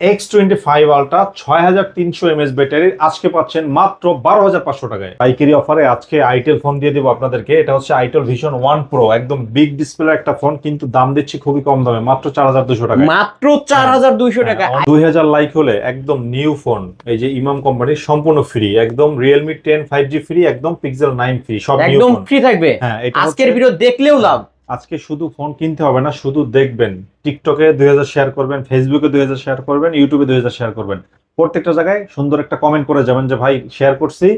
X twenty five আলটা ছয় হাজার তিনশো এমএস ব্যাটারির আজকে পাচ্ছেন মাত্র বারো হাজার পাঁচশো টাকায়। পাইকারি অফারে আজকে আইটেল ফোন দিয়ে দেবো আপনাদেরকে। এটা হচ্ছে আইটেল ভিশন ওয়ান প্রো একদম বিগ ডিসপ্লে একটা ফোন কিন্তু দাম দিচ্ছি খুবই কম দামে মাত্র চার হাজার দুশো টাকা মাত্র চার হাজার দুইশো টাকা দুই হাজার লাইক হলে একদম নিউ ফোন এই যে ইমাম কোম্পানির সম্পূর্ণ ফ্রি একদম Realme ten five G free একদম পিক্সেল নাইন ফ্রি সব একদম ফ্রি থাকবে। হ্যাঁ আজকের ভিডিও দেখলেও লাভ। আজকে শুধু ফোন কিনতে হবে না, শুধু দেখবেন। টিকটকে দুই হাজার শেয়ার করবেন ফেসবুকে দুই হাজার শেয়ার করবেন ইউটিউবে দুই হাজার শেয়ার করবেন। প্রত্যেকটা জায়গায় সুন্দর একটা কমেন্ট করে যাবেন যে, ভাই শেয়ার করছি।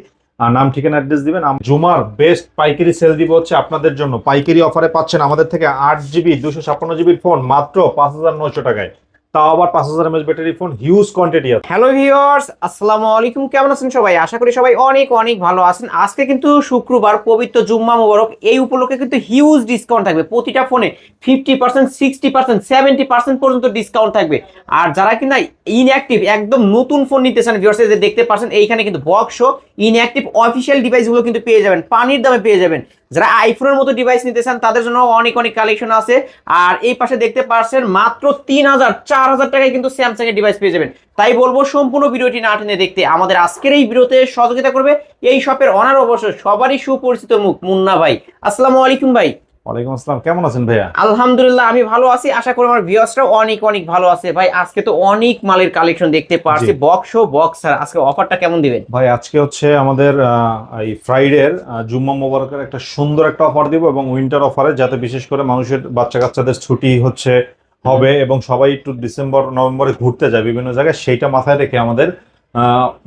আর নাম, ঠিকানা অ্যাড্রেস দিবেন। জুমার বেস্ট পাইকারি সেল দিব হচ্ছে আপনাদের জন্য। পাইকারি অফারে পাচ্ছেন আমাদের থেকে আট জিবি দুশো ছাপ্পান্ন জিবির ফোন মাত্র পাঁচ হাজার নয়শো টাকায়। তাও আবার পাঁচ হাজার mAh battery phone huge quantity আছে। হ্যালো ভিউয়ার্স আসসালামু আলাইকুম। কেমন আছেন সবাই? আশা করি সবাই অনেক অনেক ভালো আছেন। আজকে কিন্তু শুক্রবার পবিত্র জুম্মা মোবারক, এই উপলক্ষে কিন্তু হিউজ ডিসকাউন্ট থাকবে। প্রতিটা ফোনে fifty percent sixty percent seventy percent পর্যন্ত ডিসকাউন্ট থাকবে। আর যারা কিনা ইনঅ্যাক্টিভ একদম নতুন ফোন নিতে চান ভিউয়ার্স যে দেখতে পাচ্ছেন, এইখানে কিন্তু বক্স ইনঅ্যাক্টিভ অফিসিয়াল ডিভাইসগুলো কিন্তু পেয়ে যাবেন, পানির দামে পেয়ে যাবেন। যারা আইফোনের মতো ডিভাইস নিতে চান, তাদের জন্য অনেক অনেক কালেকশন আছে। আর এই পাশে দেখতে পাচ্ছেন মাত্র তিন হাজার, চার হাজার টাকায় কিন্তু স্যামসাং এর ডিভাইস পেয়ে যাবেন। তাই বলব, সম্পূর্ণ ভিডিওটি না টেনে দেখতে। আমাদের আজকের এই ভিডিওতে সহযোগিতা করবে এই শপের অনার অবশ্য সবারই সুপরিচিত মুখ, মুন্না ভাই। আসসালামু আলাইকুম ভাই। ওয়ালাইকুম আসসালাম। কেমন আছেন ভাইয়া? আলহামদুলিল্লাহ আমি ভালো আছি। আশা করি আমার ভিউয়ার্সরাও অনেক অনেক ভালো আছে। ভাই আজকে তো অনেক মালের কালেকশন দেখতে পারছি। বক্স ও বক্স বক্সার আজকে অফারটা কেমন দিবেন? ভাই আজকে হচ্ছে আমাদের এই ফ্রাইডের জুম্মা মোবারকের একটা সুন্দর একটা অফার দিব এবং উইন্টার অফারে যাতে বিশেষ করে মানুষের বাচ্চা কাচ্চাদের ছুটি হচ্ছে হবে এবং সবাই একটু ডিসেম্বর নভেম্বরে ঘুরতে যায় বিভিন্ন জায়গায় সেইটা মাথায় রেখে আমাদের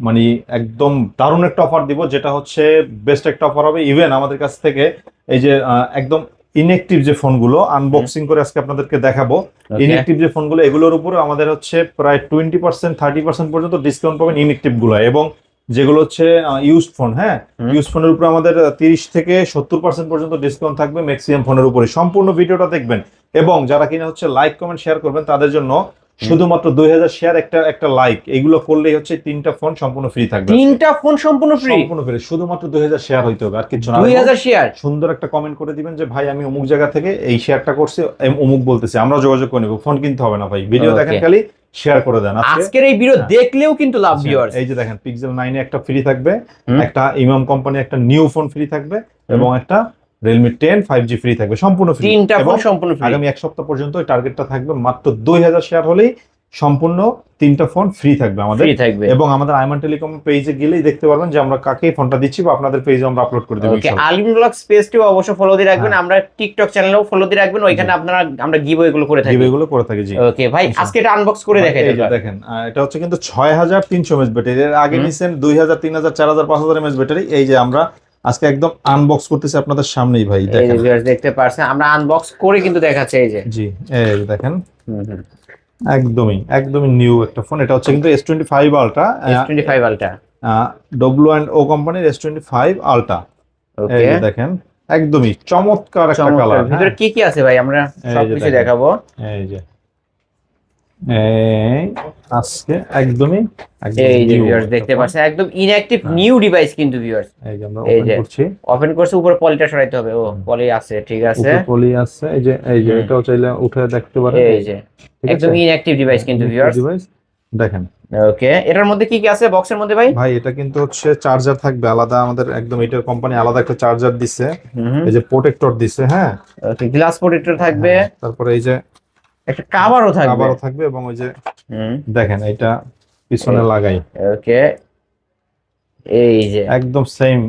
মানে একদম দারুণ একটা অফার দিব যেটা হচ্ছে বেস্ট একটা অফার হবে। ইভেন আমাদের কাছ থেকে এই যে একদম ইনএক্টিভ যে ফোনগুলো আনবক্সিং করে আজকে আপনাদেরকে দেখাবো। ইনএক্টিভ যে ফোনগুলো এগুলোর উপরে আমাদের হচ্ছে প্রায় টোয়েন্টি পার্সেন্ট থার্টি পার্সেন্ট পর্যন্ত ডিসকাউন্ট পাবেন ইনএক্টিভগুলো। এবং যেগুলো হচ্ছে ইউজড ফোন হ্যাঁ। ইউজ ফোনের উপরে আমাদের তিরিশ থেকে সত্তর পার্সেন্ট পর্যন্ত ডিসকাউন্ট থাকবে ম্যাক্সিমাম ফোনের উপরে। সম্পূর্ণ ভিডিওটা দেখবেন। এবং যারা কিনা হচ্ছে লাইক কমেন্ট শেয়ার করবেন তাদের জন্য শুধুমাত্র দুই হাজার শেয়ার একটা একটা লাইক এগুলো করলেই হচ্ছে তিনটা ফোন সম্পূর্ণ ফ্রি থাকবে তিনটা ফোন সম্পূর্ণ ফ্রি সম্পূর্ণ ফ্রি শুধুমাত্র দুই হাজার শেয়ার হইতে হবে আর কিছু না। দুই হাজার শেয়ার সুন্দর একটা কমেন্ট করে দিবেন যে ভাই আমি অমুক জায়গা থেকে এই শেয়ারটা করছি অমুক বলতেছি। আমরা যোগাযোগ করে নেব ফোন কিনতে হবে না ভাই। ভিডিও দেখেন খালি শেয়ার করে দেন আজকে আজকের এই ভিডিও হ্যাঁ। দেখলেও কিন্তু লাভ ভিউয়ার্স এই যে দেখেন পিক্সেল নাইনে একটা ফ্রি থাকবে একটা ইমাম কোম্পানি একটা নিউ ফোন ফ্রি থাকবে এবং একটা Realme ten five G free থাকবে সম্পূর্ণ ফ্রি তিনটা ফোন সম্পূর্ণ ফ্রি আগামী এক সপ্তাহ পর্যন্ত টার্গেটটা থাকবে মাত্র দুই হাজার শেয়ার হলেই সম্পূর্ণ তিনটা ফোন ফ্রি থাকবে আমাদের। ফ্রি থাকবে। এবং আমাদের আইমান টেলিকম পেজে গেলেই দেখতে পারবেন যে আমরা কাকে ফোনটা দিচ্ছি বা আপনাদের পেজে আমরা আপলোড করে দেবো ওকে। আলিম ব্লগ স্পেসটিও অবশ্যই ফলো দিয়ে রাখবেন। হ্যাঁ। আমরা টিকটক চ্যানেলেও ফলো দিয়ে রাখবেন। ওইখানে আপনারা আমরা গিভ এগুলো করে থাকি। এগুলো করে থাকি জি। ওকে ভাই। আজকে এটা আনবক্স করে দেখাই এই দেখেন এটা হচ্ছে কিন্তু ছয় হাজার তিনশো এমএস ব্যাটারি এর আগে। নিছেন দুই হাজার তিন হাজার চার হাজার পাঁচ হাজার এমএস ব্যাটারি এই যে আমরা আজকে একদম আনবক্স করতেছি আপনাদের সামনেই ভাই দেখেন। দেখতে পারছেন আমরা আনবক্স করে কিন্তু দেখাচ্ছে এই যে। জি এই যে দেখেন। একদমই একদমই নিউ একটা ফোন এটা হচ্ছে কিন্তু S twenty five ultra S25 আলটা ডব্লু অ্যান্ড ও কোম্পানির এস টোয়েন্টি ফাইভ আলট্রা এই দেখেন একদমই চমৎকার একটা কালার ভিতরে কি কি আছে ভাই? আমরা সবকিছু দেখাবো। এই যে। আজকে একদমই একদম এই যে ভিউয়ার্স দেখতে পাচ্ছেন একদম ইনঅ্যাক্টিভ। নিউ ডিভাইস কিন্তু ভিউয়ার্স এই যে ওপেন করছি। উপরে পলিটা সরাইতে হবে। ও পলি আছে ঠিক আছে। পলি আছে এই যে এই যে এটাও চাইলে উঠে দেখতে পারেন। এই যে একদম? ইনঅ্যাক্টিভ ডিভাইস কিন্তু ভিউয়ার্স ডিভাইস দেখেন। ওকে এটার মধ্যে কি কি আছে বক্সের মধ্যে ভাই? ভাই এটা কিন্তু হচ্ছে চার্জার থাকবে আলাদা আমাদের একদম এটার কোম্পানি আলাদা একটা চার্জার দিছে। এই যে প্রোটেক্টর দিছে হ্যাঁ। গ্লাস প্রোটেক্টর থাকবে। হ্যাঁ, তারপরে এই যে একটা কাভারও থাকবে। আবারও থাকবে এবং ওই যে দেখেন এটা পিছনে লাগাই। ওকে। এই যে। একদম সেম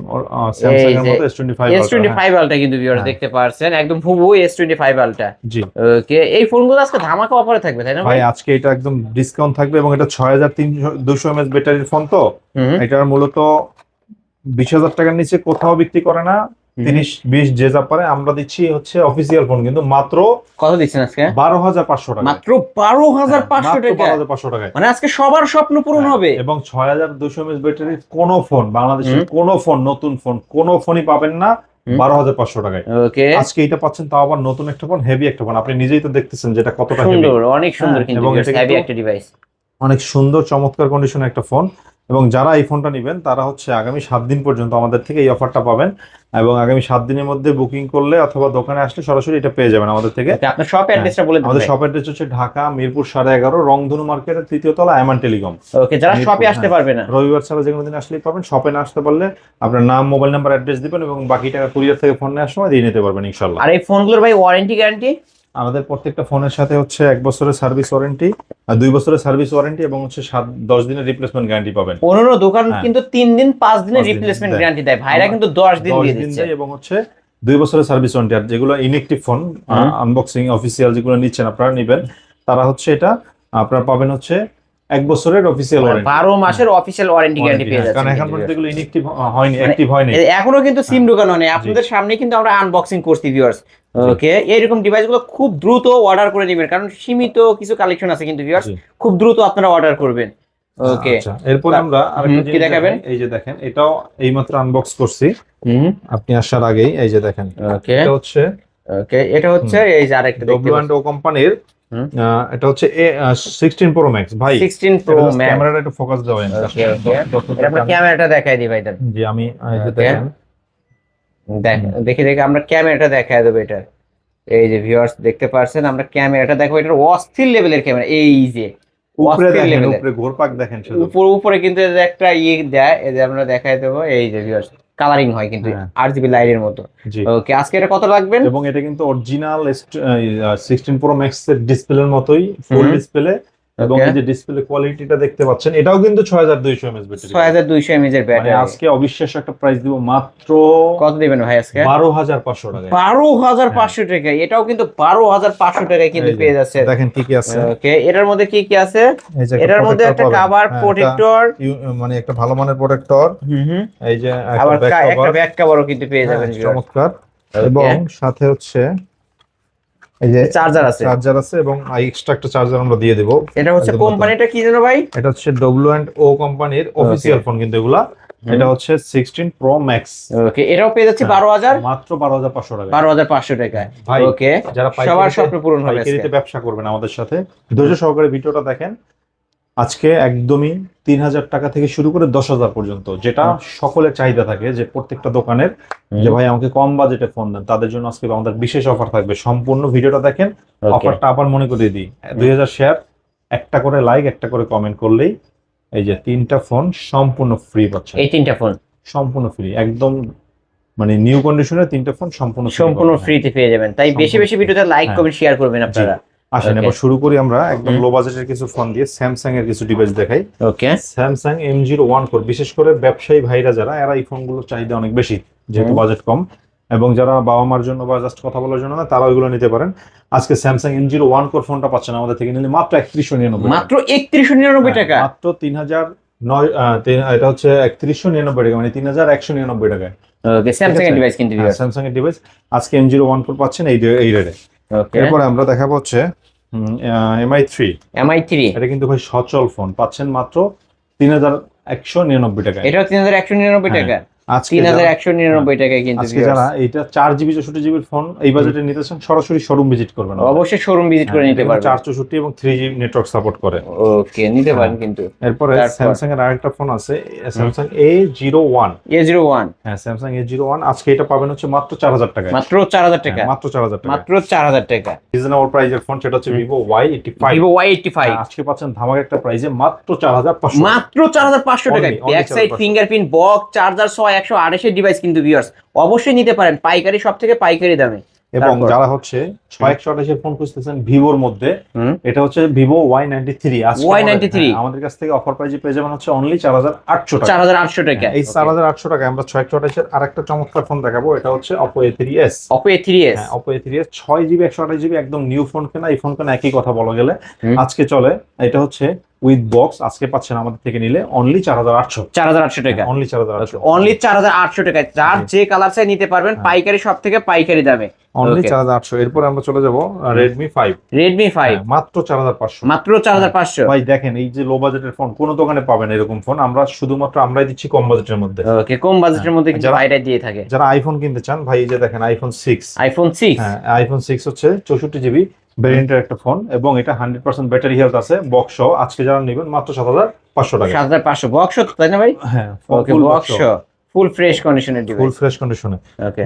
স্যামসাং এর মতো S25 এস টোয়েন্টি ফাইভ আলটা কিন্তু ভিউয়ার্স হ্যাঁ। দেখতে পারছেন। একদম হুবহু এস টোয়েন্টি ফাইভ আলটা জি। ওকে। এই ফোনগুলো আজকে ধামাকা অফারে থাকবে তাই না ভাই? আজকে এটা একদম ডিসকাউন্ট থাকবে এবং এটা ছয় হাজার তিনশো দুশো এমএস ব্যাটারির ফোন তো। এটার মূলত বিশ হাজার টাকার নিচে কোথাও বিক্রি করে না। তিরিশ বিশ যে যা পারে আমরা দিচ্ছি হচ্ছে অফিসিয়াল ফোন কিন্তু মাত্র কত দিচ্ছেন আজকে? বারো হাজার পাঁচশো টাকা মাত্র বারো হাজার পাঁচশো টাকা বারো হাজার পাঁচশো টাকায়। মানে আজকে সবার স্বপ্ন পূরণ হ্যাঁ, হবে। এবং ছয় হাজার দুশো এমএস ব্যাটারির কোনো ফোন বাংলাদেশের। কোনো ফোন নতুন ফোন কোনো ফোনই পাবেন না বারো হাজার পাঁচশো টাকায়। ওকে। আজকে এটা পাচ্ছেন তাও আবার নতুন একটা ফোন হেভি একটা ফোন আপনি নিজেই তো দেখতেছেন যেটা কতটা হেভি সুন্দর অনেক সুন্দর হ্যাঁ, কিন্তু এবং হেভি একটা ডিভাইস অনেক সুন্দর চমৎকার কন্ডিশনের একটা ফোন এবং যারা এই ফোনটা নেবেন তারা হচ্ছে আগামী সাত দিন পর্যন্ত আমাদের থেকে এই অফারটা পাবেন এবং আগামী সাত দিনের মধ্যে বুকিং করলে অথবা দোকানে আসলে সরাসরি এটা পেয়ে যাবেন আমাদের থেকে। আপনার শপ অ্যাড্রেসটা বলে আমাদের শপ অ্যাড্রেস হচ্ছে ঢাকা মিরপুর সাড়ে এগারো রংধনু মার্কেটের তৃতীয় তলা আয়মান টেলিকম। ওকে যারা শপে আসতে হ্যাঁ। পারবে না। রবিবার ছাড়া যে কোনো দিন আসলেই পাবেন। শপে না আসতে পারলে আপনার নাম মোবাইল নাম্বার অ্যাড্রেস দিবেন এবং বাকি টাকা কুরিয়ার থেকে ফোন নেওয়ার সময় দিয়ে নিতে পারবেন ইনশাল্লাহ আর এই ফোনগুলোর ভাই ওয়ারেন্টি গ্যারান্টি আমাদের প্রত্যেকটা ফোনের সাথে হচ্ছে এক বছরের সার্ভিস ওয়ারেন্টি আর দুই বছরের সার্ভিস ওয়ারেন্টি এবং হচ্ছে সাত দশ দিনের রিপ্লেসমেন্ট গ্যারান্টি পাবেন। পনেরো দোকান হ্যাঁ। কিন্তু তিন দিন পাঁচ দিনের রিপ্লেসমেন্ট গ্যারান্টি দেয়। ভাইরা কিন্তু দশ দিন দিয়ে দিচ্ছে। এবং হচ্ছে দুই বছরের সার্ভিস ওয়ারেন্টি। আর যেগুলো ইনএক্টিভ ফোন আনবক্সিং অফিসিয়াল যেগুলো নিচ্ছেন আপনারা নেবেন তারা হচ্ছে এটা আপনারা পাবেন হচ্ছে এক বছরের অফিসিয়াল ওয়ারেন্টি বারো মাসের অফিসিয়াল ওয়ারেন্টি গ্যারান্টি পেয়ে কারণ এখন পর্যন্ত এগুলো ইনএক্টিভ হয়নি মানে অ্যাক্টিভ হয়নি এখনও কিন্তু সিম ঢোকানো নেই। আপনাদের সামনে কিন্তু আমরা আনবক্সিং করছি ভিউয়ার্স ওকে এইরকম ডিভাইসগুলো খুব দ্রুত অর্ডার করে নেবেন কারণ সীমিত কিছু কালেকশন আছে কিন্তু ভিউয়ার্স খুব দ্রুত আপনারা অর্ডার করবেন। ওকে আচ্ছা। এরপর আমরা আরেকটা জিনিস দেখাবেন? এই যে দেখেন এটাও এইমাত্র আনবক্স করছি। হুম। আপনি আসার আগেই এই যে দেখেন ওকে এটা হচ্ছে ওকে এটা হচ্ছে এই যে আরেকটা দেখতে ডব্লিউ কোম্পানির। এটা হচ্ছে এ সিক্সটিন প্রো ম্যাক্স ভাই। 16 প্রো ম্যাক্স ক্যামেরাটা একটু ফোকাস আমরা ক্যামেরাটা দেখাই দিই ভাই জি আমি এই যে দেখেন দেখ দেখে দেখি আমরা ক্যামেরাটা দেখায় দেবো এটা। এই যে ভিউয়ার্স দেখতে পারছেন আমরা ক্যামেরাটা দেখো এটা অস্থির লেভেলের ক্যামেরা এই যে উপরে দেখেন উপরে ঘোরপাক দেখেন শুধু। উপর উপরে কিন্তু একটা ইয়ে দেয় এই যে আমরা দেখাই দেবো এই যে ভিউয়ার্স কালারিং হয় কিন্তু হ্যাঁ। আর জিবি লাইটের মতো। ওকে আজকে এটা কত রাখবেন এবং এটা কিন্তু অরিজিনাল সিক্সটিন প্রো ম্যাক্স এর ডিসপ্লের মতই ফুল ডিসপ্লে এবং. এই যে ডিসপ্লে কোয়ালিটিটা দেখতে পাচ্ছেন এটাও কিন্তু ছয় হাজার দুইশো এমএস ব্যাটারি ছয় হাজার দুইশো এমএজ এর মানে ব্যাটারি আজকে অবিশ্বাস্য একটা প্রাইস দিব মাত্র কত দিবেন ভাই আজকে? বারো হাজার পাঁচশো টাকা বারো হাজার পাঁচশো টাকা এটাও কিন্তু বারো হাজার পাঁচশো টাকায় কিন্তু পেয়ে যাচ্ছে। দেখেন কি কি আছে। ওকে এটার মধ্যে কি কি আছে? এটার মধ্যে একটা পাবেন। কাভার হ্যাঁ, প্রোটেক্টর মানে একটা ভালো মানের প্রোটেক্টর হুম হুম। এই যে একটা ব্যাক কাভারও কিন্তু পেয়ে হ্যাঁ, যাবেন চমৎকার। এবং সাথে হচ্ছে এই যে চার্জার আছে। চার্জার আছে এবং এক্সট্রা একটা চার্জার আমরা দিয়ে দেবো। এটা হচ্ছে কোম্পানিটা কি জানো ভাই? এটা হচ্ছে ডব্লিউ অ্যান্ড ও কোম্পানির অফিসিয়াল ফোন কিন্তু এগুলা। এটা হচ্ছে সিক্সটিন প্রো ম্যাক্স ওকে এটাও পেয়ে যাচ্ছে হ্যাঁ। বারো হাজার। মাত্র বারো হাজার পাঁচশো টাকা বারো হাজার পাঁচশো টাকায়। ভাই ওকে যারা সবার স্বপ্ন পূরণ হবে ব্যবসা করবেন আমাদের সাথে। ধৈর্য সহকারে ভিডিওটা দেখেন। আজকে একদমই তিন হাজার টাকা থেকে শুরু করে দশ হাজার পর্যন্ত যেটা সকলের চাহিদা থাকে যে প্রত্যেকটা দোকানের যে ভাই আমাকে কম বাজেটে ফোন দেন তাদের জন্য আজকে আমাদের বিশেষ অফার থাকবে। সম্পূর্ণ ভিডিওটা দেখেন. অফারটা আবার মনে করিয়ে দিই। দুই হাজার শেয়ার একটা করে লাইক একটা করে কমেন্ট করলেই এই যে তিনটা ফোন সম্পূর্ণ ফ্রি পাচ্ছেন এই তিনটা ফোন সম্পূর্ণ ফ্রি একদম মানে নিউ কন্ডিশনের তিনটা ফোন সম্পূর্ণ সম্পূর্ণ। ফ্রিতে পেয়ে যাবেন। তাই বেশি বেশি ভিডিওতে লাইক। কমেন্ট শেয়ার করবেন আপনারা। আসেন. এবার শুরু করি আমরা। একদম। লো বাজেটের কিছু ফোন দিয়ে স্যামসাং এর কিছু ডিভাইস দেখাই। Okay Samsung M zero one four বিশেষ করে ব্যবসায়ী ভাইরা যারা এরা এই ফোনগুলোর চাহিদা অনেক বেশি যেহেতু বাজেট কম। এবং যারা বাবা মার জন্য বা জাস্ট কথা বলার জন্য না তারা ওইগুলো নিতে পারেন। আজকে Samsung M zero one core ফোনটা পাচ্ছেন আমাদের থেকে নিলে মাত্র একত্রিশশো নিরানব্বই। মাত্র একত্রিশশো নিরানব্বই হ্যাঁ, টাকা মাত্র তিন হাজার নয় এটা হচ্ছে একত্রিশশো নিরানব্বই টাকা মানে তিন হাজার একশো নিরানব্বই টাকায়। ওকে স্যামসাং এর? ডিভাইস কিন্তু স্যামসাং এর ডিভাইস আজকে এম জিরো ওয়ান ফোর পাচ্ছেন এই এই রেটে। এরপরে আমরা দেখাবো হচ্ছে এমআই থ্রি এমআই থ্রি এটা কিন্তু ভাই সচল ফোন পাচ্ছেন মাত্র তিন হাজার একশো নিরানব্বই টাকা এটা তিন হাজার একশো নিরানব্বই হ্যাঁ, টাকা। তিন হাজার একশো নিরানব্বই টাকায় কিন্তু যারা এইটা চার জিবি চৌষট্টি জিবির ফোন এই বাজেটে নিতে চান সরাসরি শোরুম ভিজিট করবেন অবশ্যই শোরুম ভিজিট করে নিতে পারবেন। চার চৌষট্টি এবং থ্রি জি নেটওয়ার্ক সাপোর্ট করে। ওকে নিতে পারেন কিন্তু। এরপরে স্যামসাং এর আরেকটা ফোন আছে Samsung A zero one A zero one হ্যাঁ স্যামসাং এ জিরো ওয়ান আজকে এটা পাবেন হচ্ছে মাত্র চার হাজার টাকায়। মাত্র চার হাজার টাকা। হ্যাঁ, মাত্র চার হাজার টাকা মাত্র চার হাজার টাকা। রিজনেবল প্রাইজের ফোন সেটা হচ্ছে Vivo Y eighty five Vivo Y five আজকে পাচ্ছেন ধামাকা একটা প্রাইজে মাত্র চার হাজার পাঁচশো মাত্র চার হাজার পাঁচশো টাকায়। Back side 4,500 fingerprint box charger সহ একশো আড়াইশের ডিভাইস কিন্তু ভিউয়ার্স অবশ্যই নিতে পারেন। পাইকারি সব থেকে পাইকারি দামে। এবং যারা হচ্ছে ছয় একশো আঠাশের ফোন খুঁজতেছেন ভিভোর মধ্যে এটা হচ্ছে Vivo Y ninety three Y93 আমাদের কাছ থেকে অফার প্রাইজে পেয়ে যাবেন হচ্ছে অনলি চার হাজার আটশো চার হাজার আটশো টাকা। এই চার হাজার আটশো টাকা আমরা ছয় একশো আঠাশের আর একটা চমৎকার ফোন দেখাবো এটা হচ্ছে Oppo A three S Oppo A three S Oppo A three S ছয় জিবি একশো আঠাশ জিবি একদম নিউ ফোন কেনা এই ফোন কেনা একই কথা বলা গেলে। আজকে চলে এটা হচ্ছে উইথ বক্স আজকে পাচ্ছেন আমাদের থেকে নিলে অনলি চার হাজার আটশো। চার হাজার আটশো টাকা। অনলি চার হাজার আটশো। অনলি চার হাজার আটশো টাকায়। যার যে কালার চাই নিতে পারবেন হ্যাঁ। পাইকারি সব থেকে পাইকারি দামে। অনলি চার হাজার আটশো। এরপরে আমরা চলে যাব রেডমি ফাইভ রেডমি ফাইভ মাত্র চার হাজার পাঁচশো। মাত্র চার হাজার পাঁচশো। ভাই দেখেন এই যে লো বাজেটের ফোন কোন দোকানে পাবেন এরকম ফোন আমরা শুধুমাত্র আমরাই দিচ্ছি কম বাজেটের মধ্যে। ওকে কম বাজেটের মধ্যে যারা- বাইরে দিয়ে থাকে। যারা আইফোন কিনতে চান ভাই এই যে দেখেন আইফোন সিক্স আইফোন সিক্স হ্যাঁ আইফোন সিক্স হচ্ছে চৌষট্টি জিবি ভেরিয়েন্টের একটা ফোন এবং এটা হান্ড্রেড পার্সেন্ট ব্যাটারি হেলথ আছে বক্স আজকে যারা নেবেন মাত্র সাত হাজার পাঁচশো টাকা। সাত হাজার পাঁচশো। বক্স তাই না ভাই? হ্যাঁ বক্স ফুল ফ্রেশ কন্ডিশনের ফুল ফ্রেশ কন্ডিশনে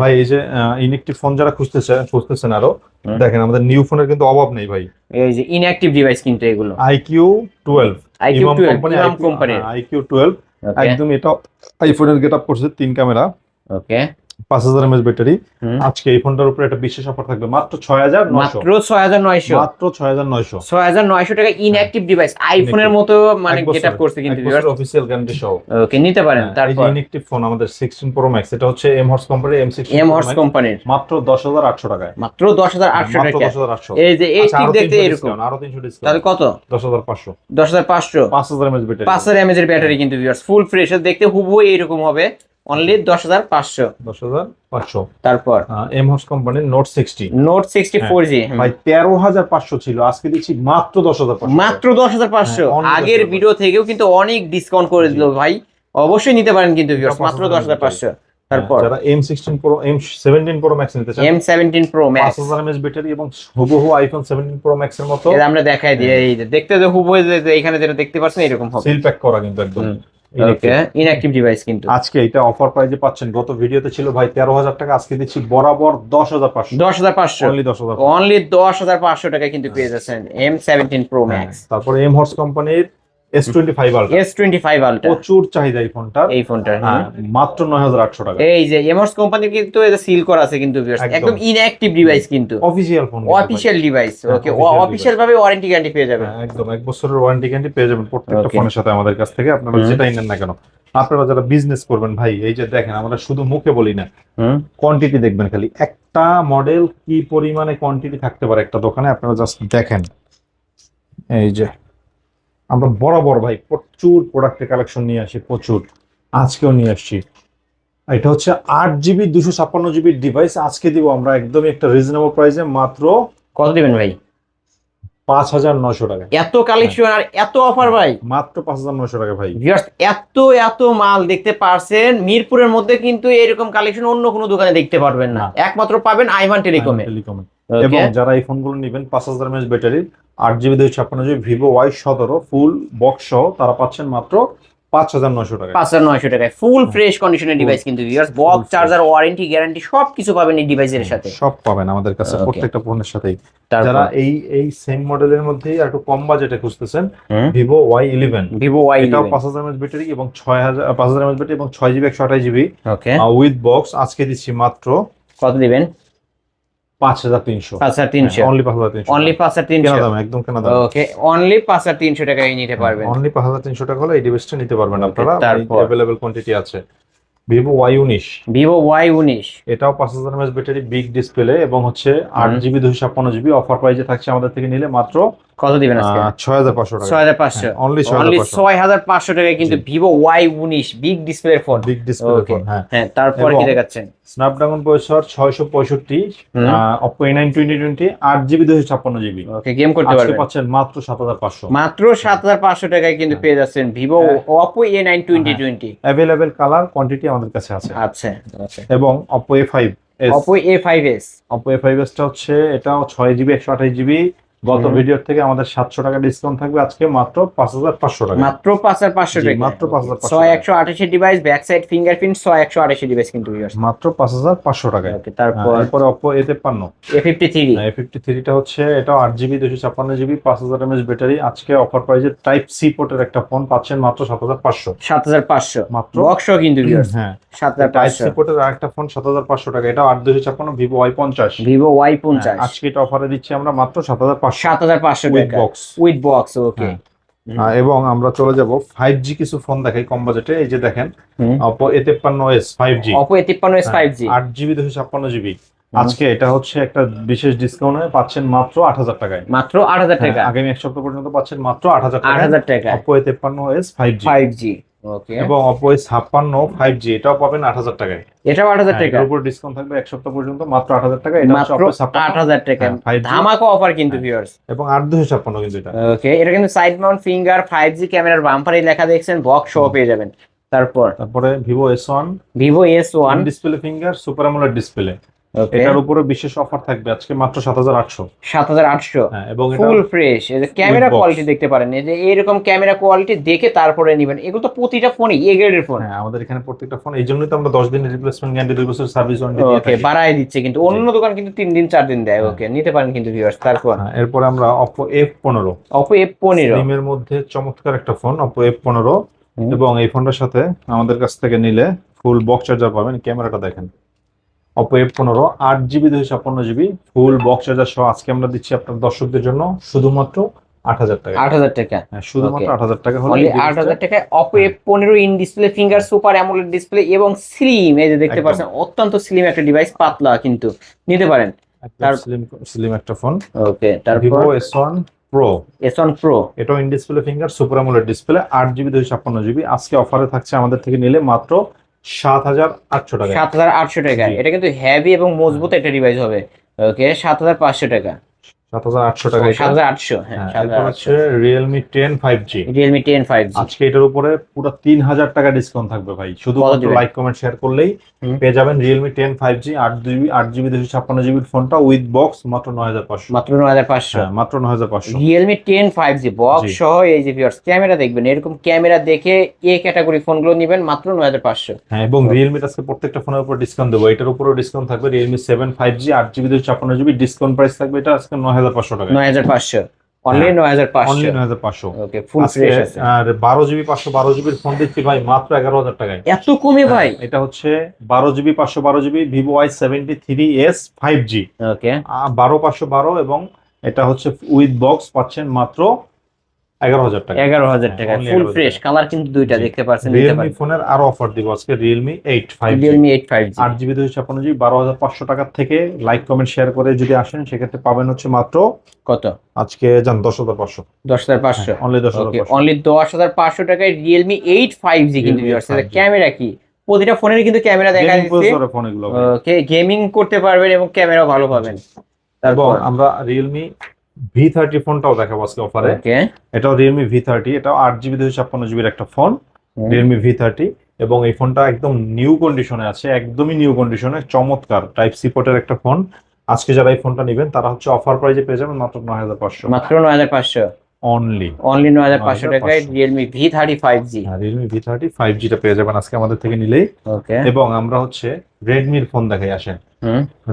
ভাই এই যে ইনেকটিভ ফোন যারা খুঁজতেছে খুঁজতেছেন আরও দেখেন আমাদের নিউ ফোনের কিন্তু অভাব নেই ভাই। এই যে ইনঅ্যাক্টিভ ডিভাইস কিন্তু এগুলো। আইকিউ টুয়েলভ আইকিউ টুয়েলভ ইমাম কোম্পানির আইকিউ টুয়েলভ একদম এটা আইফোনের গেট আপ করছে তিন ক্যামেরা ওকে পাঁচ হাজার এমএস ব্যাটারি। আজকে এই ফোনটার উপরে একটা বিশেষ অফার থাকবে মাত্র ছয় হাজার নয়শো। মাত্র ছয় হাজার নয়শো। মাত্র ছয় হাজার নয়শো। ছয় হাজার নয়শো টাকা ইনঅ্যাক্টিভ ডিভাইস আইফোনের মতো মানে আপ করছে কিন্তু অফিসিয়াল গ্যারান্টি সহ। ওকে নিতে পারেন হ্যাঁ, তারপর। ইনেকটিভ ফোন আমাদের সিক্সটিন প্রো ম্যাক্স এটা হচ্ছে M horse company M sixteen M horse কোম্পানির মাত্র দশ হাজার আটশো টাকায়। মাত্র দশ হাজার আটশো মাত্র টাকা দশ হাজার আটশো। এই যে এই আচ্ছা, ঠিক দেখতে এরকম। আরও তিনশো তাহলে কত? দশ হাজার পাঁচশো। দশ হাজার পাঁচশো। পাঁচ হাজার এমএস ব্যাটারি। পাঁচ হাজার এমএজ এর ব্যাটারি কিন্তু ভিউয়ার্স ফুল ফ্রেশ দেখতে হুবহু এইরকম হবে। অনলি দশ হাজার পাঁচশো। দশ হাজার পাঁচশো। তারপর? এম হর্স কোম্পানির note sixty note sixty four G ভাই তেরো হাজার পাঁচশো ছিল আজকে দিচ্ছি মাত্র দশ হাজার মাত্র দশ হাজার পাঁচশো। হ্যাঁ, আগের ভিডিও থেকেও কিন্তু অনেক ডিসকাউন্ট করে দিল ভাই। অবশ্যই নিতে পারেন কিন্তু মাত্র দশ হাজার পাঁচশো। তারপর? যারা M sixteen pro M seventeen pro max নিতে চান এম সেভেন্টিন প্রো পাঁচ ম্যাক্স হাজার এমএস ব্যাটারি এবং হুবহু আইফোন সেভেন্টিন প্রো ম্যাক্স এর মতো। এটা আমরা দেখাই দিই এই যে দেখতে যে হুবহু যে- এখানে যেটা দেখতে পাচ্ছেন এরকম হবে। সিল প্যাক করা কিন্তু একদম। এই ওকে ইনঅ্যাক্টিভ ডিভাইস কিন্তু। আজকে এটা অফার প্রাইজে পাচ্ছেন। গত ভিডিওতে ছিল ভাই তেরো হাজার টাকা আজকে দিচ্ছি বরাবর দশ হাজার পাঁচশো। দশ হাজার পাঁচশো। অনলি দশ হাজার অনলি দশ হাজার পাঁচশো টাকা কিন্তু পেয়ে যাচ্ছেন এম সেভেন্টিন প্রো ম্যাক্স তারপরে এম হর্স কোম্পানির প্রচুর চাহিদা এই ফোনটার এই ফোনটার হ্যাঁ, মাত্র নয় হাজার আটশো টাকা। এই যে কোম্পানির কিন্তু এটা সিল করা আছে কিন্তু। একদম। ডিভাইস কিন্তু। ফোন অফিশিয়াল ডিভাইস হ্যাঁ, ওকে অফিশিয়াল ভাবে ওয়ারেন্টি গ্যারান্টি পেয়ে যাবেন। একদম এক বছরের ওয়ারেন্টি গ্যারান্টি পেয়ে যাবেন প্রত্যেকটা ফোনের সাথে আমাদের কাছ থেকে। আপনারা। যেটাই নেন না কেন আপনারা যারা বিজনেস করবেন ভাই এই যে দেখেন আমরা শুধু মুখে বলি না কোয়ান্টিটি দেখবেন খালি। একটা মডেল কি পরিমাণে কোয়ান্টিটি থাকতে পারে একটা দোকানে আপনারা জাস্ট দেখেন। এই যে আমরা বরাবর ভাই প্রচুর প্রোডাক্টের কালেকশন নিয়ে আসি প্রচুর। আজকেও নিয়ে আসছি। এটা হচ্ছে আট জিবি দুশো ছাপ্পান্ন জিবির ডিভাইস আজকে দিব আমরা একদমই একটা রিজনেবল প্রাইসে মাত্র কত দিবেন ভাই? পাঁচ হাজার নয়শো টাকা। এত কালেকশন আর এত অফার ভাই। মাত্র পাঁচ হাজার নয়শো টাকা ভাই। এত এত মাল দেখতে পারছেন। মিরপুরের মধ্যে কিন্তু এরকম কালেকশন অন্য কোনো দোকানে দেখতে পারবেন না। একমাত্র পাবেন আইভান টেলিকমে। টেলিকমে। এবং যারা এই ফোনগুলো নেবেন পাঁচ হাজার এমএচ ব্যাটারি আট জিবি দুই ছাপ্পান্ন জিবি ভিভো ওয়াই সতেরো ফুল বক্স সহ তারা পাচ্ছেন মাত্র পাঁচ হাজার নয়শো টাকা পাঁচ হাজার নয়শো টাকায়। ফুল ফ্রেশ কন্ডিশনের ডিভাইস কিন্তু viewers box charger warranty guarantee সব কিছু পাবেন এই ডিভাইসের সাথে। সব পাবেন আমাদের কাছে প্রত্যেকটা ফোনের সাথেই। যারা এই এই সেম মডেলের মধ্যেই একটু কম বাজেটে খুঁজতেছেন Vivo Y eleven. Vivo Y এটাও পাঁচ হাজার এমএচ ব্যাটারি এবং ছয় হাজার পাঁচ হাজার এমএচ ব্যাটারি এবং ছয় জিবি একশো আঠাশ জিবি ওকে উইথ বক্স আজকে দিচ্ছি মাত্র কত দিবেন? নিতে পারবেন। অনলি পাঁচ হাজার তিনশো টাকা হলে এই ডিভাইসটা নিতে পারবেন Okay, আপনারা। অ্যাভেলেবেল কোয়ান্টিটি আছে। ভিভো ওয়াই উনিশ। ভিভো ওয়াই উনিশ। এটাও পাঁচ হাজার এমএস ব্যাটারি বিগ ডিসপ্লে এবং হচ্ছে আট জিবি দুশো ছাপ্পান্ন জিবি অফার প্রাইজে থাকছে আমাদের থেকে নিলে মাত্র কত দিবেন আজকে? ছয় হাজার পাঁচশো টাকা। ছয় হাজার পাঁচশো। অনলি ছয় অনলি হাজার পাঁচশো। ছয় হাজার পাঁচশো টাকায় কিন্তু ভিভো ওয়াই উনিশ big display phone big display. Phone হ্যাঁ। হ্যাঁ তারপর কি এবং- দেখাচ্ছেন? স্ন্যাপড্রাগন প্রসেসর ছয়শো পঁয়ষট্টি হুম। Oppo A nine twenty twenty দুশো ছাপ্পান্ন জিবি ওকে গেম করতে আজকে পারবেন। পাচ্ছেন মাত্র সাত হাজার পাঁচশো। মাত্র সাত হাজার পাঁচশো টাকায় কিন্তু পেয়ে যাচ্ছেন ভিভো হ্যাঁ। অপো এ নাইন টোয়েন্টি হ্যাঁ। অ্যাভেলেবেল কালার কোয়ান্টিটি আমাদের কাছে আছে। আচ্ছা। আচ্ছা। এবং Oppo A five S Oppo A five S Oppo A five এসটা হচ্ছে এটাও ছয় জিবি একশো আঠাশ জিবি গত ভিডিওর থেকে আমাদের সাতশো টাকা ডিসকাউন্ট থাকবে আজকে মাত্র পাঁচ হাজার পাঁচশো টাকা। মাত্র পাঁচ হাজার পাঁচশো টাকা। মাত্র 5,500 ছয় একশো আঠাশি ডিভাইস ব্যাক সাইড ফিঙ্গারপ্রিন্ট ছয় একশো আঠাশি ডিভাইস কিন্তু মাত্র পাঁচ হাজার পাঁচশো টাকা তারপর এরপরে অপো এ তেপ্পান্ন। A fifty three A fifty থ্রিটা হচ্ছে এটাও আট জিবি দুশো ছাপ্পান্ন জিবি পাঁচ হাজার এমএস ব্যাটারি আজকে অফার প্রাইজে টাইপ সি পোর্টের একটা ফোন পাচ্ছেন মাত্র সাত হাজার পাঁচশো। সাত হাজার পাঁচশো। মাত্র বক্সও কিন্তু। হ্যাঁ। সাত হাজার টাইপ সি পোর্টের আরেকটা ফোন সাত হাজার পাঁচশো টাকা এটাও আট দুশো ছাপ্পান্ন ভিভো ওয়াই পঞ্চাশ। ভিভো ওয়াই পঞ্চাশ। হ্যাঁ, আজকে এটা অফারে দিচ্ছি আমরা মাত্র সাত হাজার পাঁচশো সাত হাজার পাঁচশো টাকা। বক্স উইথ বক্স ওকে এবং আমরা চলে যাব ফাইভ জি কিছু ফোন দেখাই কম বাজেটে এই যে দেখেন। অপো এ তেপ্পান্ন S five G Oppo A তিপ্পান্ন এস ফাইভ জি আট জিবি দুশো ছাপ্পান্ন জিবি আজকে এটা হচ্ছে একটা বিশেষ ডিসকাউন্টে পাচ্ছেন মাত্র আট হাজার টাকায়। মাত্র আট হাজার টাকা। হ্যাঁ, আগামী এক সপ্তাহ পর্যন্ত পাচ্ছেন মাত্র আট হাজার আট হাজার টাকা অপো এ তেপ্পান্ন S five G five G এবং অপো এ ছাপ্পান্ন ফাইভ জি এটাও পাবেন আট হাজার টাকায়। এটাও আট হাজার হ্যাঁ, টাকা। উপর ডিসকাউন্ট থাকবে এক সপ্তাহ পর্যন্ত মাত্র আট হাজার টাকা এটা মাত্র আট হাজার টাকা। হ্যাঁ, 5G ধামাকা অফার কিন্তু ভিউয়ার্স এবং আট দুশো ছাপ্পান্ন কিন্তু এটা। ওকে এটা কিন্তু side mount finger five G ক্যামেরার বাম্পারে লেখা দেখছেন বক্স সহ পেয়ে যাবেন। তারপর? তারপরে Vivo S one Vivo S one display finger super AMOLED display এটার উপরে বিশেষ অফার থাকবে আজকে মাত্র সাত হাজার আটশো। সাত হাজার আটশো। হ্যাঁ এবং এটা ফুল ফ্রেশ এই যে ক্যামেরা কোয়ালিটি দেখতে পারেন। এই যে এরকম ক্যামেরা কোয়ালিটি দেখে তারপরে নেবেন। এগুলো তো প্রতিটা ফোনই এ গ্রেডের ফোন হ্যাঁ আমাদের এখানে প্রত্যেকটা ফোন এই জন্যই তো আমরা দশ দিনের রিপ্লেসমেন্ট গ্যারান্টি দুই বছর সার্ভিস ওয়ারেন্টি দিয়ে ওকে বাড়ায় দিচ্ছে কিন্তু। অন্য দোকান কিন্তু তিন দিন চার দিন দেয়। হ্যাঁ। ওকে নিতে পারেন কিন্তু ভিউয়ার্স তারপর হ্যাঁ, এরপরে আমরা অপো এফ পনেরো। অপো এফ পনেরো। স্লিমের মধ্যে চমৎকার একটা ফোন অপো এফ পনেরো। এবং এই ফোনটার সাথে আমাদের কাছ থেকে নিলে ফুল বক্স চার্জার পাবেন। ক্যামেরাটা দেখেন। অপো এফ পনেরো আট জিবি দুই ছাপ্পান্ন জিবি ফুল বক্স চার্জার সহ আজকে আমরা দিচ্ছি আপনার দর্শকদের জন্য শুধুমাত্র আট হাজার টাকা। আট হাজার টাকা। হ্যাঁ, শুধুমাত্র Okay. আট হাজার টাকা হলে আট হাজার টাকায় অপো এফ পনেরো in display finger super AMOLED display এবং স্লিম এই যে দেখতে। পাচ্ছেন অত্যন্ত স্লিম একটা ডিভাইস পাতলা কিন্তু। নিতে পারেন। তার- স্লিম স্লিম একটা ফোন ওকে ভিভো তারপর S one pro S one pro এটাও in display finger super AMOLED display আট জিবি ছাপ্পান্ন জিবি আজকে অফারে থাকছে আমাদের থেকে নিলে মাত্র সাত হাজার আটশো টাকা। সাত হাজার আটশো টাকা। এটা কিন্তু হেভি এবং মজবুত একটা ডিভাইস হবে। ওকে সাত হাজার পাঁচশো টাকা। সাত হাজার আটশো টাকা সাত হাজার আটশো হ্যাঁ হচ্ছে টেন আজকে এটার উপরে পুরো তিন হাজার টাকা ডিসকাউন্ট থাকবে ভাই। শুধু লাইক কমেন্ট শেয়ার করলেই পেয়ে যাবেন ফোনটা উইথ বক্স মাত্র মাত্র হ্যাঁ মাত্র বক্স। সহ এই যে ভিউয়ার্স ক্যামেরা দেখবেন এরকম ক্যামেরা দেখে এ ক্যাটাগরি ফোনগুলো নেবেন মাত্র নয় হাজার পাঁচশো। হ্যাঁ এবং রিয়েলমি আজকে প্রত্যেকটা ফোনের উপর ডিসকাউন্ট দেবো। এটার উপরেও ডিসকাউন্ট থাকবে রিয়েলমি সেভেন ফাইভ জি আট জিবি দুশো ছাপ্পান্ন জিবি ডিসকাউন্ট প্রাইস থাকবে এটা আজকে নয় হাজার পাঁচশো টাকা নয় হাজার পাঁচশো। অনলি নয় হাজার অনলি পাঁচশো নয় হাজার পাঁচশো। ওকে ফুল ফ্রেশ আছে। আর বারো জিবি পাঁচশো বারো জিবির ফোন দিচ্ছি ভাই মাত্র এগারো হাজার টাকায়। এত কমে ভাই। হ্যাঁ, এটা হচ্ছে বারো জিবি পাঁচশো বারো GB S five G okay বারো পাঁচশো বারো এবং এটা হচ্ছে উইথ বক্স পাচ্ছেন মাত্র এগারো হাজার টাকা। এগারো হাজার টাকা হ্যাঁ, ফুল ফ্রেশ কালার কিন্তু দুইটা দেখতে পাচ্ছেন রিয়েলমি ফোনের আরও অফার দিব আজকে Realme eight five Realme eight five আট জিবি দুশো ছাপ্পান্ন জিবি বারো হাজার পাঁচশো টাকার থেকে লাইক কমেন্ট শেয়ার করে যদি আসেন সেক্ষেত্রে পাবেন হচ্ছে মাত্র কত? আজকে যান দশ হাজার পাঁচশো। দশ হাজার পাঁচশো? অনলি দশ হাজার অনলি দশ হাজার পাঁচশো টাকায় রিয়েলমি এইট ফাইভ জি কিন্তু Realme 8 5G ক্যামেরা কি? প্রতিটা ফোনের কিন্তু ক্যামেরা দেখা যাচ্ছে গেমিং করতে পারবেন এবং ক্যামেরাও ভালো পাবেন। তারপর? আমরা রিয়েলমি ভি থার্টি ফোনটাও দেখাবো আজকে অফারে এটাও রিয়েলমি ভি থার্টি এটাও আট জিবি দুশো ছাপ্পান্ন জিবির একটা ফোন রিয়েলমি ভি থার্টি এবং এই ফোনটা একদম নিউ কন্ডিশনে আছে একদমই নিউ কন্ডিশনে চমৎকার টাইপ সি পোর্টের একটা ফোন আজকে যারা এই ফোনটা নেবেন তারা হচ্ছে অফার প্রাইজে পেয়ে যাবেন মাত্র নয় হাজার পাঁচশো। মাত্র নয় হাজার পাঁচশো। অনলি অনলি নয় হাজার পাঁচশো 9,500 টাকায় Realme V thirty five G Realme V thirty five জিটা পেয়ে যাবেন আজকে আমাদের থেকে নিলেই। ওকে। এবং আমরা হচ্ছে রেডমির ফোন দেখাই আসেন।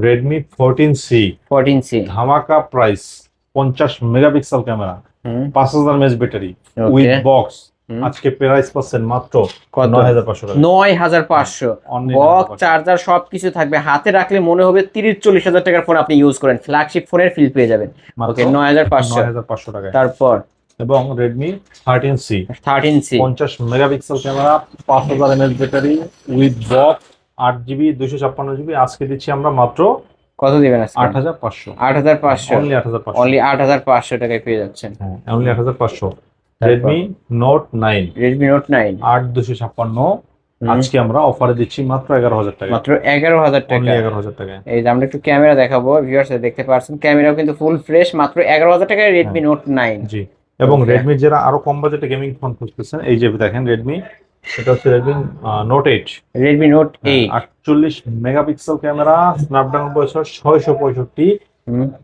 Redmi fourteen C fourteen C ধামাকা প্রাইস পঞ্চাশ মেগাপিক্সেল ক্যামেরা পাঁচ হাজার মেজ ব্যাটারি উইথ বক্স। আজকে প্রাইস পাচ্ছেন মাত্র নয় হাজার পাঁচশো নয় হাজার পাঁচশো। 9,500 চার্জার সবকিছু থাকবে। হাতে রাখলে মনে হবে তিরিশ চল্লিশ হাজার টাকার ফোন আপনি ইউজ করেন। ফ্ল্যাগশিপ ফোনের ফিল পেয়ে যাবেন। ওকে নয় হাজার পাঁচশো। হাজার পাঁচশো টাকায়। তারপর? এবং Redmi thirteen C thirteen C পঞ্চাশ মেগাপিক্সেল ক্যামেরা পাঁচ হাজার এমএচ ব্যাটারি উইথ বক্স আট জিবি দুশো ছাপ্পান্ন জিবি আজকে দিচ্ছি আমরা মাত্র কত দিবেন আজকে? আট হাজার পাঁচশো। আট হাজার পাঁচশো। অনলি আট হাজার পাঁচশো। অনলি আট হাজার পাঁচশো টাকায় পেয়ে যাচ্ছেন। হ্যাঁ অনলি আট হাজার পাঁচশো। তারপর? Redmi note nine Redmi note nine আট দুশো ছাপ্পান্ন। আজকে আমরা অফারে দিচ্ছি মাত্র এগারো হাজার টাকা মাত্র এগারো হাজার টাকা। এগারো হাজার টাকায়। এই যে আমরা একটু ক্যামেরা দেখাবো ভিউয়ার্স দেখতে পাচ্ছেন ক্যামেরাও কিন্তু ফুল ফ্রেশ মাত্র এগারো হাজার টাকায় রেডমি নোট নাইন জি। এবং. রেডমি যারা আরও কম বাজেটে গেমিং ফোন খুঁজতেছেন এই যে দেখেন রেডমি এটা হচ্ছে Redmi note eight Redmi note eight আটচল্লিশ মেগাপিক্সেল ক্যামেরা স্ন্যাপড্রাগন প্রসেসর ছয়শো পঁয়ষট্টি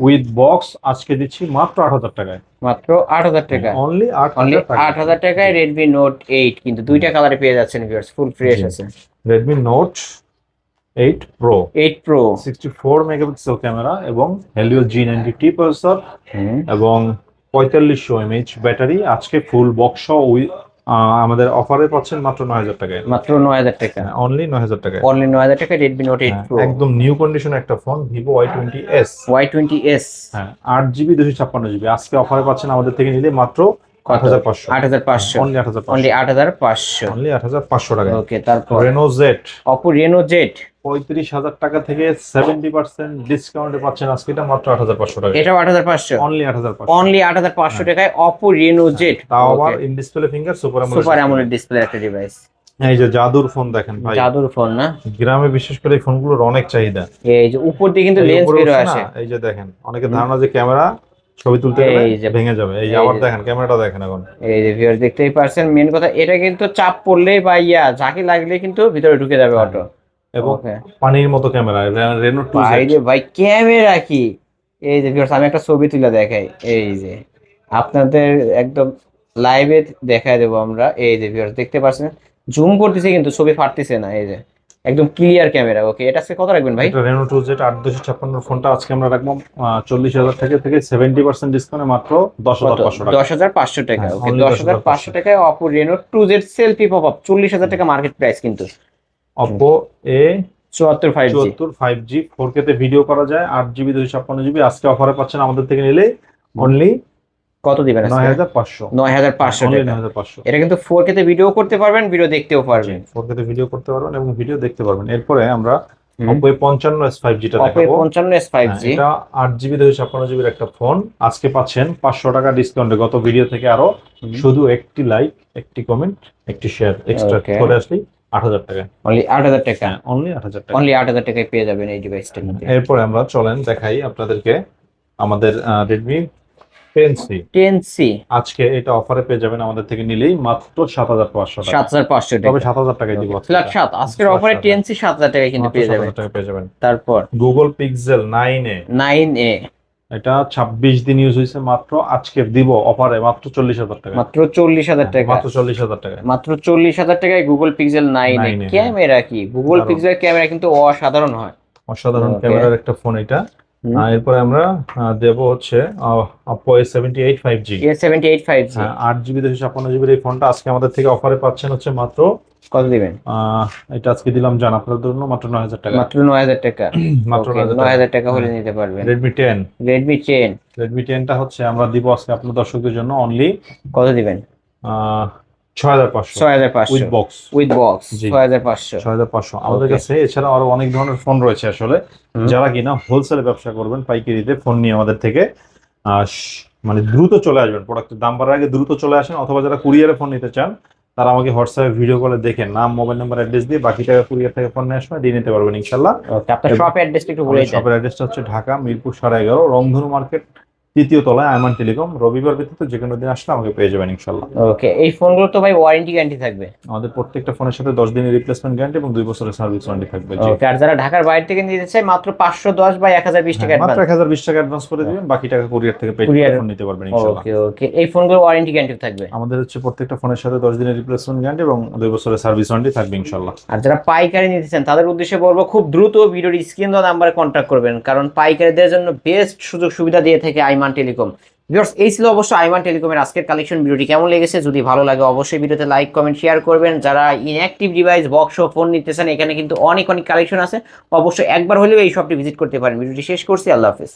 উইথ বক্স আজকে দিচ্ছি মাত্র আট হাজার টাকায়। মাত্র আট হাজার টাকা অনলি আট হাজার টাকা আট হাজার টাকায় রেডমি নোট এইট কিন্তু দুইটা কালারে পেয়ে যাচ্ছেন ভিউয়ার্স ফুল ফ্রেশ। আছে। Redmi note eight pro eight pro sixty four megapixel camera এবং Helio G ninety T processor এবং পঁয়তাল্লিশশো এমএইচ ব্যাটারি আজকে ফুল বক্স আমাদের অফারে পাচ্ছেন মাত্র নয় হাজার টাকায়। মাত্র নয় হাজার টাকা। অনলি নয় হাজার টাকায়। অনলি নয় হাজার টাকা রেডমি নোট এইট প্রো একদম নিউ কন্ডিশন একটা phone Vivo Y twenty S Y twenty S হ্যাঁ আট জিবি দুশো ছাপ্পান্ন জিবি আজকে অফারে পাচ্ছেন আমাদের থেকে নিলে মাত্র আট হাজার পাঁচশো। আট হাজার পাঁচশো। অনলি আট হাজার পাঁচশো। অনলি আট হাজার পাঁচশো। টাকা। ওকে তারপর? রেনো অপো রেনো পঁয়ত্রিশ হাজার টাকা থেকে সেভেন্টি পার্সেন্ট ডিসকাউন্টে পাচ্ছেন আজকে এটা মাত্র আট হাজার পাঁচশো টাকা। এটাও আট হাজার পাঁচশো। অনলি আট হাজার পাঁচশো। অনলি আট হাজার পাঁচশো টাকায় অপো রেনো জেড তাও আবার in display finger super super AMOLED display একটা ডিভাইস এই যে জাদুর ফোন দেখেন ভাই। জাদুর ফোন না? গ্রামে বিশেষ করে এই ফোনগুলোর অনেক চাহিদা। এই যে উপর দিয়ে কিন্তু এই লেন্স উপরে বের আসে। এই যে দেখেন অনেকে ধারণা যে ক্যামেরা ছবি তুলতে গেলে ভেঙে যাবে। এই আবার দেখেন ক্যামেরাটা দেখেন এখন। এই যে ভিউয়ার দেখতেই পারছেন মেন কথা এটা কিন্তু চাপ পড়লেই বা ইয়া ঝাঁকি লাগলে কিন্তু ভিতরে ঢুকে যাবে হ্যাঁ। অটো এবং পানির মতো ক্যামেরা রেনো টু ভাই রে ভাই ক্যামেরা কি? এই যে viewers, আমি একটা ছবি তুলে দেখাই। এই যে আপনাদের একদম লাইভে দেখাই দেবো আমরা। এই যে viewers, দেখতে পাচ্ছেন জুম করতেছে কিন্তু ছবি ফাটতেছে না এই যে। একদম ক্লিয়ার ক্যামেরা ওকে এটা আজকে কত রাখবেন ভাই? এটা রেনো টু জেড আট দুশো ছাপ্পান্ন ফোনটা আজকে আমরা রাখব চল্লিশ হাজার থেকে থেকে সেভেন্টি পার্সেন্ট ডিসকাউন্টে মাত্র দশ হাজার পাঁচশো টাকা। দশ হাজার পাঁচশো টাকা হ্যাঁ, ওকে দশ হাজার পাঁচশো 10,500 টাকায় Oppo Reno two Z selfie pop up চল্লিশ হাজার টাকা মার্কেট প্রাইস কিন্তু। অপো এ চুয়াত্তর ফাইভ চুয়াত্তর ফাইভ জি ফোর তে ভিডিও করা যায় আট জিবি দুশো ছাপ্পান্ন জিবি আজকে অফারে পাচ্ছেন আমাদের থেকে নিলে অনলি কত দিবেন নয় হাজার পাঁচশো। নয় হাজার পাঁচশো অনলি টাকা। নয় হাজার পাঁচশো। এটা কিন্তু ফোর কে তে ভিডিও করতে পারবেন ভিডিও দেখতেও পারবেন। ফোর তে ভিডিও করতে পারবেন এবং ভিডিও দেখতে পারবেন। এরপরে আমরা এস ফাইভ জিটা অপো দেখাবো। ফাইভ হ্যাঁ, জি এটা আট জিবি দুশো ছাপ্পান্ন জিবির একটা ফোন আজকে পাচ্ছেন পাঁচশো টাকা ডিসকাউন্টে গত ভিডিও থেকে আরও শুধু একটি লাইক একটি কমেন্ট একটি শেয়ার এক্সট্রা করে আসলেই আট হাজার টাকা অনলি আট হাজার টাকা? অনলি আট হাজার টাকা। অনলি আট হাজার টাকায় পেয়ে যাবেন এই ডিভাইসটার মধ্যে এরপরে আমরা চলেন দেখাই আপনাদেরকে আমাদের রেডমি আজকে এটা অফারে পেয়ে যাবেন আমাদের থেকে নিলেই মাত্র টাকা। তবে টাকায় দিব ফ্ল্যাট এটা। সাত। আজকের অফারে সাত। টেন সি সাত হাজার টাকায় কিন্তু পেয়ে যাবেন। টাকা পেয়ে যাবেন। তারপর? Google Pixel nine A nine A এটা ছাব্বিশ দিন ইউজ হয়েছে মাত্র আজকে দিব অফারে মাত্র টাকা মাত্র টাকা মাত্র টাকা মাত্র চল্লিশ হাজার টাকায় গুগল পিক্সেল নাইন এ 9A, হ্যাঁ। ক্যামেরা কি? গুগল পিক্সেল ক্যামেরা কিন্তু অসাধারণ হয়। অসাধারণ ক্যামেরার একটা ফোন এটা। এরপরে আমরা দেব হচ্ছে Oppo A seventy eight five G A seventy eight five G আট জিবি দুশো ছাপ্পান্ন জিবির এই ফোনটা আজকে আমাদের থেকে অফারে পাচ্ছেন হচ্ছে মাত্র কত দিবেন? এটা আজকে দিলাম জান আপনাদের জন্য মাত্র নয় হাজার টাকা। মাত্র নয় হাজার টাকা। মাত্র নয় হাজার হাজার টাকা। হলে নিতে পারবেন। Redmi ten Redmi ten Redmi টেনটা হচ্ছে আমরা দিব আজকে আপনার দর্শকদের জন্য অনলি কত দিবেন? ছয় হাজার পাঁচশো। ছয় হাজার পাঁচশো। উইথ বক্স উইথ বক্স ছয় হাজার পাঁচশো। ছয় হাজার পাঁচশো। আমাদের কাছে এছাড়া আরও অনেক ধরনের ফোন রয়েছে আসলে। যারা কিনা হোলসেলে ব্যবসা করবেন পাইকারিতে ফোন নিয়ে আমাদের থেকে মানে দ্রুত চলে আসবেন। প্রোডাক্টের দাম বাড়ার আগে দ্রুত চলে আসেন অথবা যারা কুরিয়ারে ফোন নিতে চান তারা আমাকে হোয়াটসঅ্যাপে ভিডিও কলে দেখে নাম মোবাইল নাম্বার অ্যাড্রেস দিয়ে বাকি টাকা কুরিয়ার থেকে ফোন নিয়ে আসবেন দিয়ে নিতে পারবেন ইনশাল্লাহ। আপনার শপের অ্যাড্রেসটা একটু বলে শপের অ্যাড্রেসটা হচ্ছে ঢাকা মিরপুর সাড়ে এগারো রংধনু মার্কেট তৃতীয় তলায় আয়মান টেলিকম। রবিবার ব্যতীত যে কোনো দিন আসলে আমাকে পেয়ে যাবেন ইনশাল্লাহ ওকে এই ফোনগুলো তো ভাই ওয়ারেন্টি গ্যারান্টি থাকবে। আমাদের প্রত্যেকটা ফোনের সাথে দশ দিনের রিপ্লেসমেন্ট গ্যারান্টি এবং দুই বছরের সার্ভিস ওয়ারেন্টি থাকবে আর যারা ঢাকার বাইরে থেকে নিতে চায় মাত্র পাঁচশো দশ বা এক হাজার বিশ টাকা হ্যাঁ, মাত্র এক হাজার বিশ টাকা অ্যাডভান্স করে দিবেন বাকি টাকা কুরিয়ার থেকে পে Courier- ফোন নিতে পারবেন ইনশাল্লাহ ওকে ওকে এই ফোনগুলো ওয়ারেন্টি গ্যারান্টি থাকবে। আমাদের হচ্ছে প্রত্যেকটা ফোনের সাথে দশ দিনের রিপ্লেসমেন্ট গ্যারান্টি এবং দুই বছরের সার্ভিস ওয়ারেন্টি থাকবে ইনশাল্লাহ আর যারা পাইকারি নিতে চান তাদের উদ্দেশ্যে বলব খুব দ্রুত ভিডিওর স্ক্রিন দেওয়া নাম্বারে কন্ট্যাক্ট করবেন কারণ পাইকারিদের জন্য বেস্ট সুযোগ সুবিধা দিয়ে থাকে আইমান টেলিকম। ভিউয়ার্স, এই ছিল অবশ্য আইমান টেলিকমের আজকের কালেকশন ভিডিওটি কেমন লেগেছে যদি ভালো লাগে অবশ্যই ভিডিওতে লাইক কমেন্ট শেয়ার করবেন। যারা ইনঅ্যাক্টিভ ডিভাইস বক্স ও ফোন নিতে চান এখানে কিন্তু অনেক অনেক কালেকশন আছে। অবশ্যই একবার হলেও এই শপটি ভিজিট করতে পারেন। ভিডিওটি শেষ করছি, আল্লাহ হাফেজ।